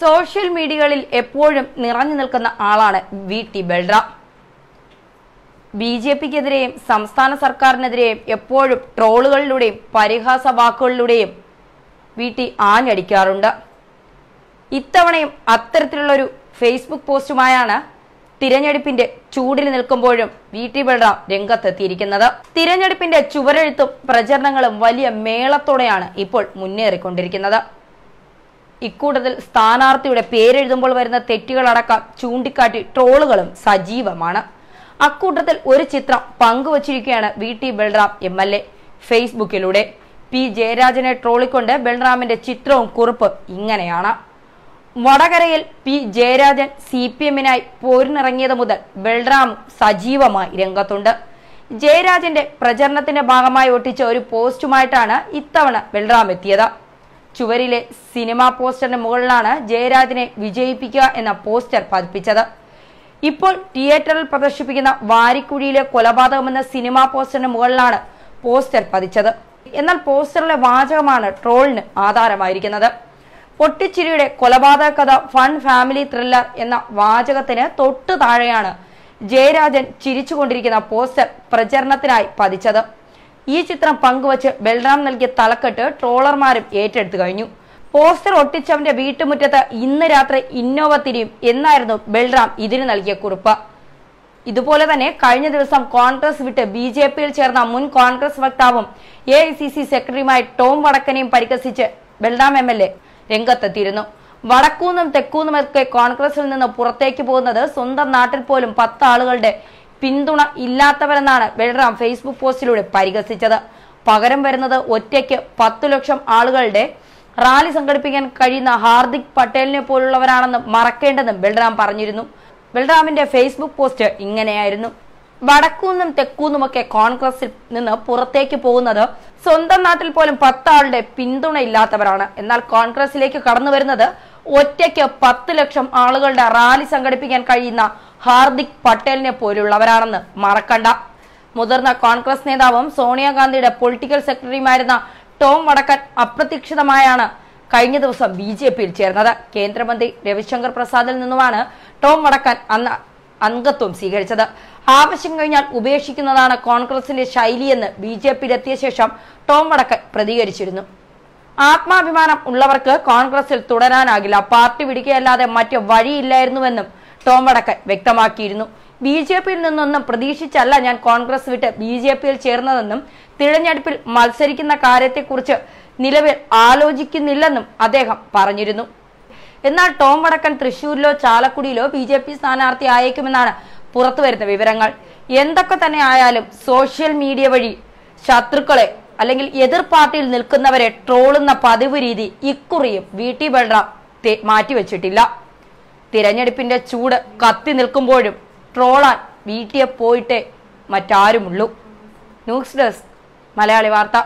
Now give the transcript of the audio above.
Social മീഡിയകളിൽ എപ്പോഴും നിറഞ്ഞു നിൽക്കുന്ന ആളാണ് V T Balram. B J പിക്കെതിരെയും സംസ്ഥാന സർക്കാരിനെതിരെയും എപ്പോഴും ട്രോളുകളിലൂടെയും പരിഹാസ വാക്കുകളിലൂടെയും വി ടി ആഞ്ഞടിക്കാറുണ്ട്. ഇത്തവണയും അത്തരത്തിലുള്ളൊരു ഫേസ്ബുക്ക് പോസ്റ്റുമായാണ് തിരഞ്ഞെടുപ്പിന്റെ ചൂടിൽ നിൽക്കുമ്പോഴും വി ടി ബൽറാം രംഗത്തെത്തിയിരിക്കുന്നത്. തിരഞ്ഞെടുപ്പിന്റെ ചുവരെഴുത്തും പ്രചരണങ്ങളും വലിയ മേളത്തോടെയാണ് ഇപ്പോൾ മുന്നേറിക്കൊണ്ടിരിക്കുന്നത്. ഇക്കൂട്ടത്തിൽ സ്ഥാനാർത്ഥിയുടെ പേരെഴുതുമ്പോൾ വരുന്ന തെറ്റുകളടക്കം ചൂണ്ടിക്കാട്ടി ട്രോളുകളും സജീവമാണ്. അക്കൂട്ടത്തിൽ ഒരു ചിത്രം പങ്കുവച്ചിരിക്കുകയാണ് V T Balram M L A. ഫേസ്ബുക്കിലൂടെ. പി ജയരാജനെ ട്രോളിക്കൊണ്ട് ബൽറാമിന്റെ ചിത്രവും കുറിപ്പ് ഇങ്ങനെയാണ്. വടകരയിൽ പി ജയരാജൻ സി പി എമ്മിനായി പോരിനിറങ്ങിയത് മുതൽ ബൽറാം സജീവമായി രംഗത്തുണ്ട്. ജയരാജന്റെ പ്രചരണത്തിന്റെ ഭാഗമായി ഒട്ടിച്ച ഒരു പോസ്റ്റുമായിട്ടാണ് ഇത്തവണ ബൽറാം എത്തിയത്. ചുവരിലെ സിനിമാ പോസ്റ്ററിന് മുകളിലാണ് ജയരാജിനെ വിജയിപ്പിക്കുക എന്ന പോസ്റ്റർ പതിപ്പിച്ചത്. ഇപ്പോൾ തിയേറ്ററിൽ പ്രദർശിപ്പിക്കുന്ന വാരിക്കുഴിയിലെ കൊലപാതകം എന്ന സിനിമാ പോസ്റ്ററിന് മുകളിലാണ് പോസ്റ്റർ പതിച്ചത്. എന്നാൽ പോസ്റ്ററിലെ വാചകമാണ് ട്രോളിന് ആധാരമായിരിക്കുന്നത്. പൊട്ടിച്ചിരിയുടെ കൊലപാതക കഥ ഫൺ ഫാമിലി ത്രില്ലർ എന്ന വാചകത്തിന് തൊട്ടു താഴെയാണ് ജയരാജൻ ചിരിച്ചുകൊണ്ടിരിക്കുന്ന പോസ്റ്റർ പ്രചരണത്തിനായി പതിച്ചത്. ഈ ചിത്രം പങ്കുവച്ച് ബൽറാം നൽകിയ തലക്കെട്ട് ട്രോളർമാരും ഏറ്റെടുത്തു കഴിഞ്ഞു. പോസ്റ്റർ ഒട്ടിച്ചവന്റെ വീട്ടുമുറ്റത്ത് ഇന്ന് രാത്രി ഇന്നോവ തിരിയും എന്നായിരുന്നു ബൽറാം ഇതിന് നൽകിയ കുറിപ്പ്. ഇതുപോലെ തന്നെ കഴിഞ്ഞ ദിവസം കോൺഗ്രസ് വിട്ട് ബി ജെ പിയിൽ ചേർന്ന മുൻ കോൺഗ്രസ് വക്താവും എ ഐ സി സി സെക്രട്ടറിയുമായ ടോം വടക്കനെയും പരിഹസിച്ച് ബൽറാം എം എൽ എ രംഗത്തെത്തിയിരുന്നു. വടക്കൂന്നും തെക്കൂന്നുമൊക്കെ കോൺഗ്രസിൽ നിന്ന് പുറത്തേക്ക് പോകുന്നത് സ്വന്തം നാട്ടിൽ പോലും പത്ത് ആളുകളുടെ പിന്തുണ ഇല്ലാത്തവരെന്നാണ് ബൽറാം ഫേസ്ബുക്ക് പോസ്റ്റിലൂടെ പരിഹസിച്ചത്. പകരം വരുന്നത് ഒറ്റയ്ക്ക് പത്തു ലക്ഷം ആളുകളുടെ റാലി സംഘടിപ്പിക്കാൻ കഴിയുന്ന ഹാർദിക് പട്ടേലിനെ പോലുള്ളവരാണെന്ന് മറക്കേണ്ടെന്നും ബൽറാം പറഞ്ഞിരുന്നു. ബൽറാമിന്റെ ഫേസ്ബുക്ക് പോസ്റ്റ് ഇങ്ങനെയായിരുന്നു. വടക്കൂന്നും തെക്കൂന്നുമൊക്കെ കോൺഗ്രസിൽ നിന്ന് പുറത്തേക്ക് പോകുന്നത് സ്വന്തം നാട്ടിൽ പോലും പത്താളുടെ പിന്തുണ ഇല്ലാത്തവരാണ്. എന്നാൽ കോൺഗ്രസിലേക്ക് കടന്നു വരുന്നത് ഒറ്റയ്ക്ക് പത്ത് ലക്ഷം ആളുകളുടെ റാലി സംഘടിപ്പിക്കാൻ കഴിയുന്ന ഹാർദിക് പട്ടേലിനെ പോലുള്ളവരാണെന്ന് മറക്കണ്ട. മുതിർന്ന കോൺഗ്രസ് നേതാവും സോണിയാഗാന്ധിയുടെ പൊളിറ്റിക്കൽ സെക്രട്ടറിയുമായിരുന്ന ടോം വടക്കൻ അപ്രതീക്ഷിതമായാണ് കഴിഞ്ഞ ദിവസം ബി ജെ പിയിൽ ചേർന്നത്. കേന്ദ്രമന്ത്രി രവിശങ്കർ പ്രസാദിൽ നിന്നുമാണ് ടോം വടക്കൻ അന്ന് അംഗത്വം സ്വീകരിച്ചത്. ആവശ്യം കഴിഞ്ഞാൽ ഉപേക്ഷിക്കുന്നതാണ് കോൺഗ്രസിന്റെ ശൈലിയെന്ന് ബി ജെ പിയിലെത്തിയ ശേഷം ടോം വടക്കൻ പ്രതികരിച്ചിരുന്നു. ആത്മാഭിമാനം ഉള്ളവർക്ക് കോൺഗ്രസിൽ തുടരാനാകില്ല. പാർട്ടി വിടുകയല്ലാതെ മറ്റു വഴിയില്ലായിരുന്നുവെന്നും ടോം വടക്കൻ വ്യക്തമാക്കിയിരുന്നു. ബി ജെ പിയിൽ നിന്നൊന്നും പ്രതീക്ഷിച്ചല്ല ഞാൻ കോൺഗ്രസ് വിട്ട് ബി ജെ പിയിൽ ചേർന്നതെന്നും തിരഞ്ഞെടുപ്പിൽ മത്സരിക്കുന്ന കാര്യത്തെക്കുറിച്ച് നിലവിൽ ആലോചിക്കുന്നില്ലെന്നും അദ്ദേഹം പറഞ്ഞിരുന്നു. എന്നാൽ ടോം വടക്കൻ തൃശൂരിലോ ചാലക്കുടിയിലോ ബി ജെ പി സ്ഥാനാർത്ഥി ആയേക്കുമെന്നാണ് പുറത്തുവരുന്ന വിവരങ്ങൾ. എന്തൊക്കെ തന്നെ ആയാലും സോഷ്യൽ മീഡിയ വഴി ശത്രുക്കളെ അല്ലെങ്കിൽ എതിർ പാർട്ടിയിൽ നിൽക്കുന്നവരെ ട്രോളുന്ന പതിവ് രീതി ഇക്കുറിയും വി ടി ബൽറാം മാറ്റിവെച്ചിട്ടില്ല. തിരഞ്ഞെടുപ്പിന്റെ ചൂട് കത്തി നിൽക്കുമ്പോഴും ട്രോളാൻ വീട്ടിയെ പോയിട്ടേ മറ്റാരുമുള്ളൂ. ന്യൂസ് ഡെസ്ക് മലയാളി വാർത്ത.